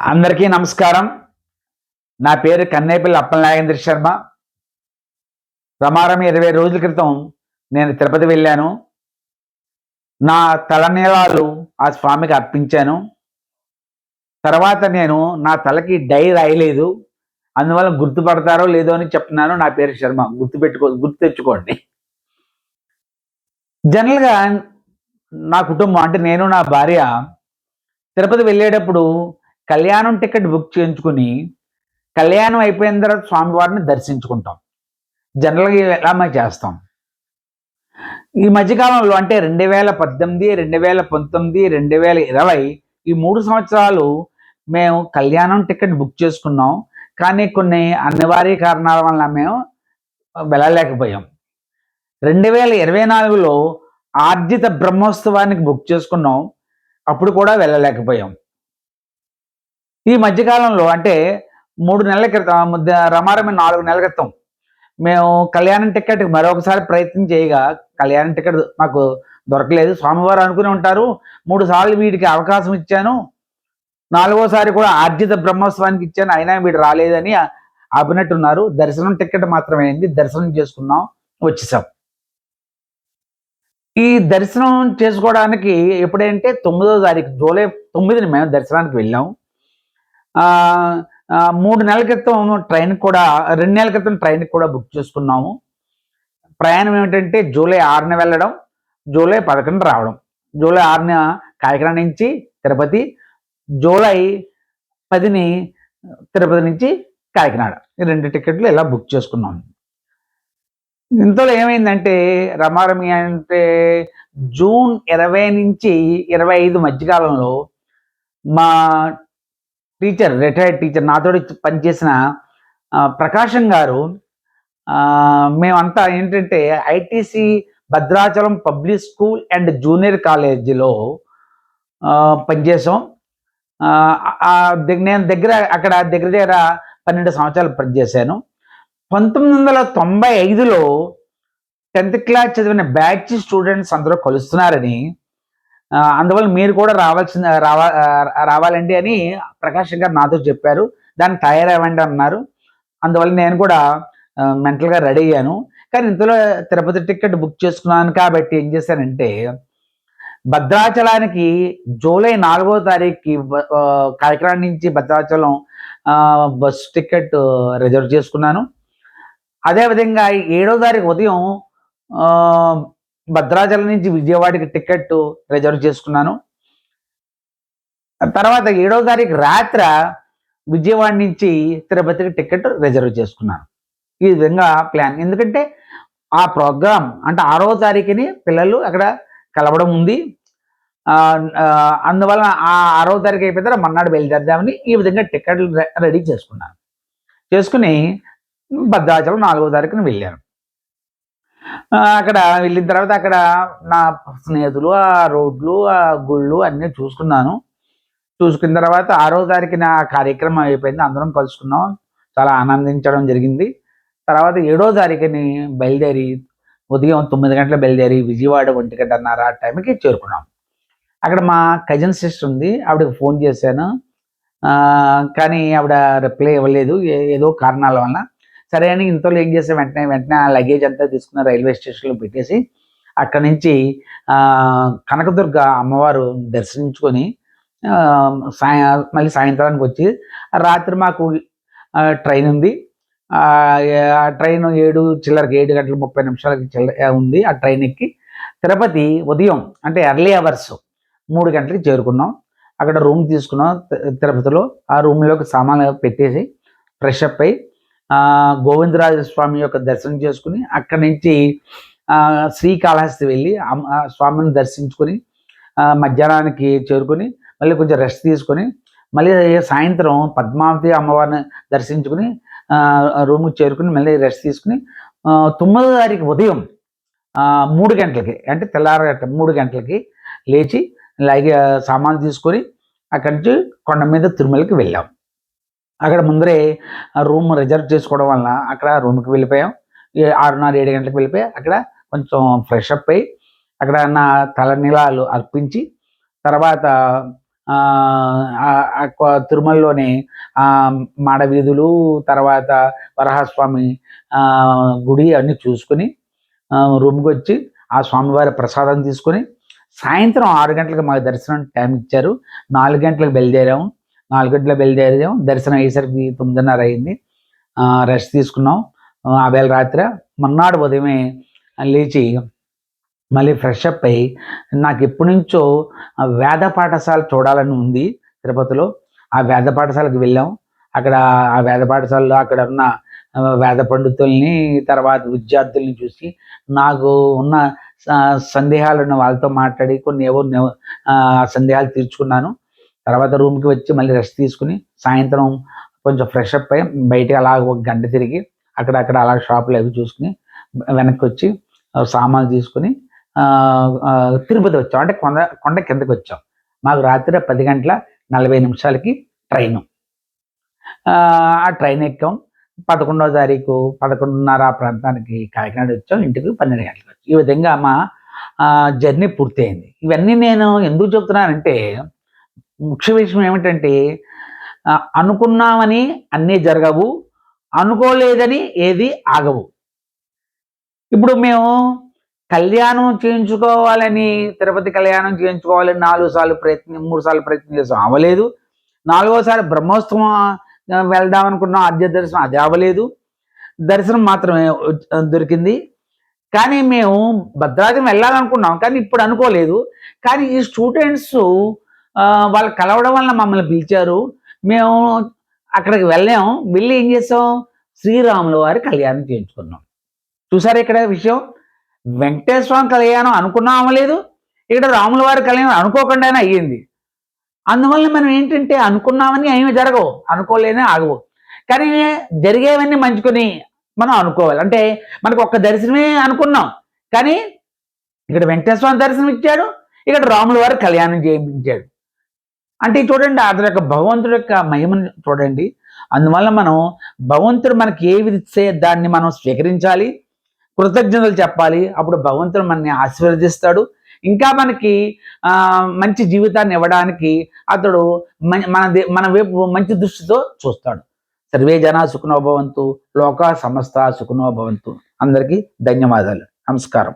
అందరికీ నమస్కారం. నా పేరు కన్నేపల్లి అప్పలనాగేంద్ర శర్మ. ప్రమారం ఇరవై రోజుల క్రితం నేను తిరుపతి వెళ్ళాను. నా తలనీలాలు ఆ స్వామికి అర్పించాను. తర్వాత నేను నా తలకి డై రాయలేదు. అందువల్ల గుర్తుపడతారో లేదో అని చెప్తున్నాను. నా పేరు శర్మ. గుర్తుపెట్టుకో గుర్తు తెచ్చుకోండి. జనరల్గా నా కుటుంబం అంటే నేను నా భార్య తిరుపతి వెళ్ళేటప్పుడు కళ్యాణం టికెట్ బుక్ చేయించుకుని కళ్యాణం అయిపోయిన తర్వాత స్వామివారిని దర్శించుకుంటాం. జనరల్గా ఎలా మేము చేస్తాం? ఈ మధ్యకాలంలో అంటే రెండు వేల పద్దెనిమిది రెండు వేల పంతొమ్మిది రెండు వేల ఇరవై ఈ మూడు సంవత్సరాలు మేము కళ్యాణం టికెట్ బుక్ చేసుకున్నాం. కానీ కొన్ని అనివార్య కారణాల వల్ల మేము వెళ్ళలేకపోయాం. రెండు వేల ఇరవై నాలుగులో ఆర్జిత బ్రహ్మోత్సవానికి బుక్ చేసుకున్నాం. అప్పుడు కూడా వెళ్ళలేకపోయాం. ఈ మధ్యకాలంలో అంటే మూడు నెలల క్రితం రమారమి నాలుగు నెలల క్రితం మేము కళ్యాణం టికెట్ మరొకసారి ప్రయత్నం చేయగా కళ్యాణం టికెట్ మాకు దొరకలేదు. స్వామివారు అనుకుని ఉంటారు. మూడు సార్లు వీడికి అవకాశం ఇచ్చాను. నాలుగోసారి కూడా ఆర్జిత బ్రహ్మోత్సవానికి ఇచ్చాను. అయినా వీడు రాలేదని ఆ- ఆపినట్టున్నారు దర్శనం టికెట్ మాత్రమే అయింది దర్శనం చేసుకున్నాం. వచ్చేసాం. ఈ దర్శనం చేసుకోవడానికి ఎప్పుడంటే తొమ్మిదో తారీఖు జూలై తొమ్మిదిని మేము దర్శనానికి వెళ్ళాం. మూడు నెలల క్రితం ట్రైన్ కూడా రెండు నెలల క్రితం ట్రైన్ కూడా బుక్ చేసుకున్నాము. ప్రయాణం ఏమిటంటే జూలై ఆరున వెళ్ళడం జూలై పదకొండు రావడం. జూలై ఆరున కాకినాడ నుంచి తిరుపతి జూలై పదిని తిరుపతి నుంచి కాకినాడ. ఈ రెండు టికెట్లు ఇలా బుక్ చేసుకున్నాం ఇంతలో ఏమైందంటే రమారమి అంటే జూన్ ఇరవై నుంచి ఇరవై ఐదు మధ్యకాలంలో మా టీచర్ రిటైర్డ్ టీచర్ నాతో పనిచేసిన ప్రకాశం గారు మేమంతా ఏంటంటే ITC Bhadrachalam public school and junior కాలేజీలో పనిచేసాం నేను దగ్గర అక్కడ దగ్గర దగ్గర పన్నెండు సంవత్సరాలు పనిచేశాను పంతొమ్మిది వందల తొంభై ఐదులో టెన్త్ క్లాస్ చదివిన బ్యాచ్ స్టూడెంట్స్ అందరూ కలుస్తున్నారని అందువల్ల మీరు కూడా రావాల్సిన రావా రావాలండి అని ప్రకాష్ గారు నాతో చెప్పారు. దాన్ని తయారవ్వండి అన్నారు. అందువల్ల నేను కూడా మెంటల్గా రెడీ అయ్యాను. కానీ ఇంతలో తిరుపతి టికెట్ బుక్ చేసుకున్నాను కాబట్టి ఏం చేశానంటే భద్రాచలానికి జూలై నాలుగో తారీఖుకి కార్యక్రమం కాకినాడ నుంచి Bhadrachalam bus bus ticket reserve చేసుకున్నాను. అదేవిధంగా ఏడో తారీఖు ఉదయం భద్రాచలం నుంచి విజయవాడకి టికెట్ రిజర్వ్ చేసుకున్నాను. తర్వాత ఏడో తారీఖు రాత్ర విజయవాడ నుంచి తిరుపతికి టికెట్ రిజర్వ్ చేసుకున్నాను. ఈ విధంగా ప్లాన్. ఎందుకంటే ఆ ప్రోగ్రాం అంటే ఆరో తారీఖుని పిల్లలు అక్కడ కలవడం ఉంది. అందువలన ఆ, ఆరో తారీఖు అయిపోయిన తర్వాత మన్నాడు బయలుదేరదామని ఈ విధంగా టికెట్లు రెడీ చేసుకున్నాను. చేసుకుని భద్రాచలం నాలుగో తారీఖున వెళ్ళాను. అక్కడ వెళ్ళిన తర్వాత అక్కడ నా స్నేహితులు ఆ రోడ్లు ఆ గుళ్ళు అన్నీ చూసుకున్నాను. చూసుకున్న తర్వాత ఆరో తారీఖున ఆ కార్యక్రమం అయిపోయింది. అందరం కలుసుకున్నాం. చాలా ఆనందించడం జరిగింది. తర్వాత ఏడో తారీఖుని బయలుదేరి ఉదయం తొమ్మిది గంటల బయలుదేరి విజయవాడ ఒంటి గంటన్నర ఆ టైంకి చేరుకున్నాం. అక్కడ మా కజిన్ సిస్టర్ ఉంది. ఆవిడకి ఫోన్ చేశాను. కానీ ఆవిడ రిప్లై ఇవ్వలేదు. ఏదో కారణాల వల్ల సరే అని ఇంతలో ఏం చేసి వెంటనే వెంటనే ఆ లగేజ్ అంతా తీసుకున్న రైల్వే స్టేషన్లో పెట్టేసి అక్కడి నుంచి కనకదుర్గ అమ్మవారు దర్శించుకొని సాయ మళ్ళీ సాయంత్రానికి వచ్చి రాత్రి మాకు ట్రైన్ ఉంది. ఆ ట్రైన్ ఏడు చిల్లరకి ఏడు గంటల ముప్పై నిమిషాలకి చిల్లర ఉంది ఆ ట్రైన్ ఎక్కి. తిరుపతి ఉదయం అంటే ఎర్లీ అవర్స్ మూడు గంటలకి చేరుకున్నాం. అక్కడ రూమ్ తీసుకున్నాం తిరుపతిలో. ఆ రూమ్లోకి సామాన్లు పెట్టేసి ఫ్రెష్ అప్ అయ్యి గోవిందరాజ స్వామి యొక్క దర్శనం చేసుకుని అక్కడి నుంచి శ్రీకాళహస్తి వెళ్ళి అమ్మ- స్వామిని దర్శించుకొని మధ్యాహ్నానికి చేరుకొని మళ్ళీ కొంచెం రెస్ట్ తీసుకొని మళ్ళీ సాయంత్రం పద్మావతి అమ్మవారిని దర్శించుకుని రూమ్కి చేరుకుని మళ్ళీ రెస్ట్ తీసుకుని తొమ్మిదో తారీఖు ఉదయం మూడు గంటలకి అంటే తెల్లారగట్ట మూడు గంటలకి లేచి అలాగే సామాన్లు తీసుకొని అక్కడి నుంచి కొండ మీద తిరుమలకి వెళ్ళాం. అక్కడ ముందరే రూమ్ రిజర్వ్ చేసుకోవడం వలన అక్కడ రూమ్కి వెళ్ళిపోయాం. ఏ- ఆరున్నర ఏడు గంటలకు వెళ్ళిపోయి అక్కడ కొంచెం ఫ్రెష్ అప్ అయ్యి అక్కడ నా తలనీలాలు అర్పించి తర్వాత తిరుమలలోని మాడవీధులు తిరుమలలోనే తర్వాత వరహస్వామి గుడి అన్నీ చూసుకుని రూమ్కి వచ్చి ఆ స్వామివారి ప్రసాదం తీసుకొని సాయంత్రం ఆరు గంటలకు మాకు దర్శనం టైం ఇచ్చారు. నాలుగు గంటలకు బయలుదేరాము. నాలుగు బయలుదేరాం దర్శనం అయ్యేసరికి తొమ్మిదిన్నర అయింది. రెస్ట్ తీసుకున్నాం. ఆ, వేళ రాత్రి మన్నాడు ఉదయమే లేచి మళ్ళీ ఫ్రెష్ అప్ అయ్యి నాకు ఎప్పటి నుంచో వేద పాఠశాల చూడాలని ఉంది తిరుపతిలో. ఆ వేద పాఠశాలకు వెళ్ళాం. అక్కడ ఆ వేద పాఠశాలలో అక్కడ ఉన్న వేద పండితుల్ని తర్వాత విద్యార్థుల్ని చూసి నాకు ఉన్న ఆ, సందేహాలను వాళ్ళతో మాట్లాడి కొన్ని ఏవో సందేహాలు తీర్చుకున్నాను. తర్వాత రూమ్కి వచ్చి మళ్ళీ రెస్ట్ తీసుకుని సాయంత్రం కొంచెం ఫ్రెష్ అప్ అయ్యి బయటికి అలా ఒక గంట తిరిగి అక్కడక్కడ అలా షాపులు అవి చూసుకుని వెనక్కి వచ్చి సామాన్లు తీసుకుని తిరుపతి వచ్చాం. అంటే కొండ కొండ కిందకి వచ్చాం. మాకు రాత్రి పది గంటల నలభై నిమిషాలకి ట్రైను. ఆ ట్రైన్ ఎక్కాం. పదకొండవ తారీఖు పదకొండున్నర ఆ ప్రాంతానికి కాకినాడ వచ్చాం. ఇంటికి పన్నెండు గంటలకు వచ్చాం. ఈ విధంగా మా జర్నీ పూర్తయింది. ఇవన్నీ నేను ఎందుకు చెప్తున్నానంటే ముఖ్య విషయం ఏమిటంటే అనుకున్నామని అన్నీ జరగవు అనుకోలేదని ఏది ఆగవు. ఇప్పుడు మేము కళ్యాణం చేయించుకోవాలని తిరుపతి కళ్యాణం చేయించుకోవాలని నాలుగు సార్లు ప్రయత్నం మూడు సార్లు ప్రయత్నం చేసాం అవ్వలేదు. నాలుగోసారి బ్రహ్మోత్సవం వెళ్దాం అనుకున్నాం అద్య దర్శనం అది అవ్వలేదు. దర్శనం మాత్రమే దొరికింది. కానీ మేము భద్రాచలం వెళ్ళాలనుకున్నాం కానీ ఇప్పుడు అనుకోలేదు. కానీ ఈ స్టూడెంట్స్ వాళ్ళు కలవడం వల్ల మమ్మల్ని పిలిచారు. మేము అక్కడికి వెళ్ళాం. వెళ్ళి ఏం చేసాం? శ్రీరాముల వారి కళ్యాణం చేయించుకున్నాం. చూసారు ఇక్కడ విషయం? వెంకటేశ్వర స్వామి కళ్యాణం అనుకున్నామో లేదు? ఇక్కడ రాముల వారి కళ్యాణం అనుకోకుండానే అయ్యింది. అందువల్ల మనం ఏంటంటే అనుకున్నామని ఏమి జరగవు. అనుకోలేనే ఆగవు. కానీ జరిగేవన్నీ మంచుకొని మనం అనుకోవాలి. అంటే మనకు ఒక్క దర్శనమే అనుకున్నాం. కానీ ఇక్కడ వెంకటేశ్వర స్వామి దర్శనం ఇచ్చాడు ఇక్కడ రాముల వారి కళ్యాణం చేయించాడు. అంటే చూడండి అతని యొక్క భగవంతుడి యొక్క మహిమను చూడండి. అందువల్ల మనం భగవంతుడు మనకి ఏవి ఇస్తే దాన్ని మనం స్వీకరించాలి కృతజ్ఞతలు చెప్పాలి అప్పుడు భగవంతుడు మనని ఆశీర్వదిస్తాడు. ఇంకా మనకి మంచి జీవితాన్ని ఇవ్వడానికి అతడు మన- మన దే- మన వైపు మంచి దృష్టితో చూస్తాడు. సర్వే జన సుఖనో భవంతు లోక సమస్త సుఖనోభవంతు అందరికీ ధన్యవాదాలు. నమస్కారం.